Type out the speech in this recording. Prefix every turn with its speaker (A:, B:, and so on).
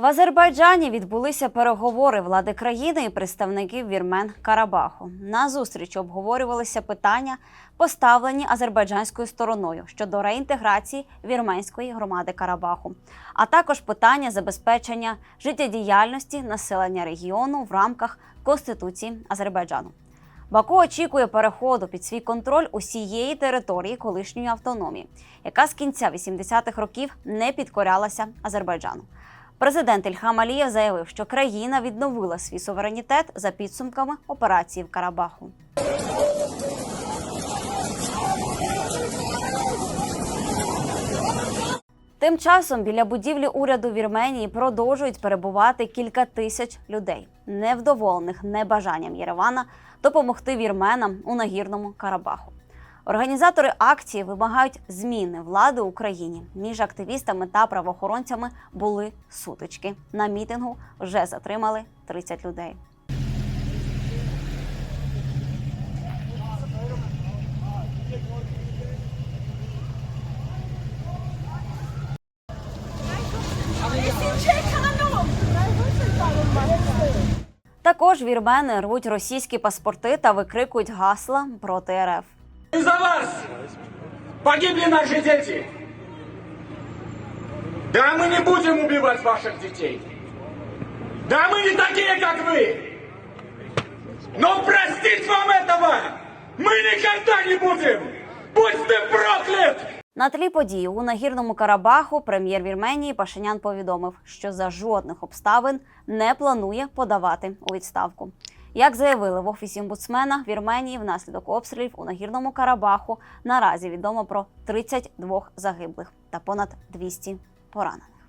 A: В Азербайджані відбулися переговори влади країни і представників вірмен Карабаху. На зустрічі обговорювалися питання, поставлені азербайджанською стороною щодо реінтеграції вірменської громади Карабаху, а також питання забезпечення життєдіяльності населення регіону в рамках Конституції Азербайджану. Баку очікує переходу під свій контроль усієї території колишньої автономії, яка з кінця 80-х років не підкорялася Азербайджану. Президент Ільхам Алієв заявив, що країна відновила свій суверенітет за підсумками операції в Карабаху. Тим часом біля будівлі уряду Вірменії продовжують перебувати кілька тисяч людей, невдоволених небажанням Єревана допомогти вірменам у нагірному Карабаху. Організатори акції вимагають зміни влади в Україні. Між активістами та правоохоронцями були сутички. На мітингу вже затримали 30 людей. Також вірмени рвуть російські паспорти та викрикують гасла проти РФ.
B: Из-за вас погибли наши дети. Да, мы не будем убивать ваших детей. Да, мы не такие, как вы. Но простить вам этого мы никогда не будем. Будь ты проклят!
A: На тлі подій у нагірному Карабаху прем'єр Вірменії Пашинян повідомив, що за жодних обставин не планує подавати у відставку. Як заявили в офісі омбудсмена Вірменії, внаслідок обстрілів у нагірному Карабаху наразі відомо про 32 загиблих та понад 200 поранених.